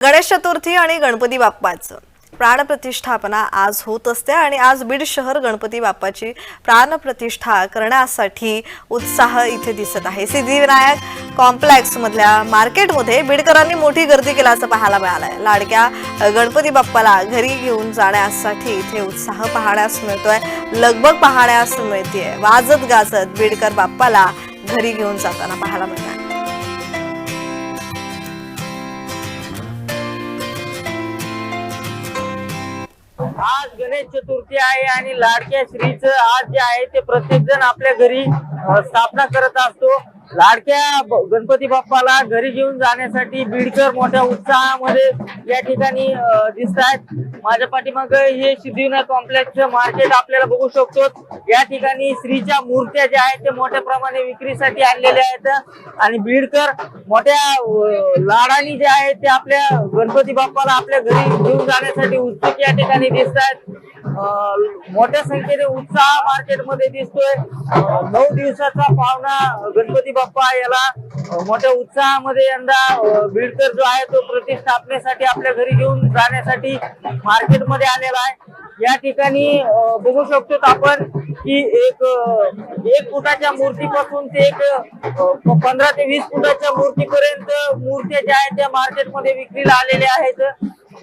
गणेश चतुर्थी आणि गणपती बाप्पाचं. प्राणप्रतिष्ठापना आज होत असते आणि आज बीड शहर गणपती बाप्पाची प्राणप्रतिष्ठा करण्यासाठी उत्साह इथे दिसत आहे. सिद्धिविनायक कॉम्प्लेक्स मधल्या मार्केटमध्ये बीडकरांनी मोठी गर्दी केल्याचं पाहायला मिळालंय. लाडक्या गणपती बाप्पाला घरी घेऊन जाण्यासाठी इथे उत्साह पाहण्यास मिळतोय. लगबग पाहण्यास मिळतेय. वाजत गाजत बीडकर बाप्पाला घरी घेऊन जाताना पाहायला मिळणार आज गणेश चतुर्थी आहे आणि लाडक्या श्रीचं आज जे आहे ते प्रत्येक जण आपल्या घरी स्थापना करत असतो. लाडक्या गणपती बाप्पाला घरी घेऊन जाण्यासाठी बीडकर मोठ्या उत्साहामध्ये या ठिकाणी दिसत आहेत माझ्या पाठीमाग हे सिद्धिविनायक कॉम्प्लेक्सचं मार्केट आपल्याला बघू शकतो. या ठिकाणी श्रीच्या मूर्त्या ज्या आहेत ते मोठ्या प्रमाणे विक्रीसाठी आणलेल्या आहेत. आणि बीडकर मोठ्या लाडानी जे आहेत ते आपल्या गणपती बाप्पाला आपल्या घरी घेऊन जाण्यासाठी उत्सुक या ठिकाणी दिसत आहेत मोठ्या संख्येने उत्साह मार्केटमध्ये दिसतोय. नऊ दिवसाचा पाहुणा गणपती बाप्पा याला मोठ्या उत्साहामध्ये यंदा बिडकर जो आहे तो प्रतिष्ठापनेसाठी आपल्या घरी घेऊन जाण्यासाठी मार्केटमध्ये आलेला आहे. या ठिकाणी बघू शकतो आपण की एक एक फुटाच्या मूर्तीपासून ते एक पंधरा ते वीस फुटाच्या मूर्तीपर्यंत मूर्त्या ज्या आहेत त्या मार्केटमध्ये विक्रीला आलेल्या आहेत.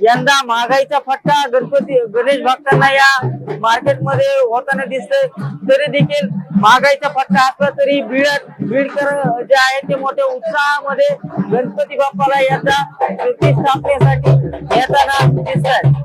यंदा महागाईचा फटका गणपती गणेश भक्तांना या मार्केटमध्ये होताना दिसतोय. तरी देखील महागाईचा फटका असला तरी बीड बीडकर जे आहे ते मोठ्या उत्साहामध्ये गणपती बाप्पाला यंदा प्रतिष्ठापनेसाठी येताना दिसत आहे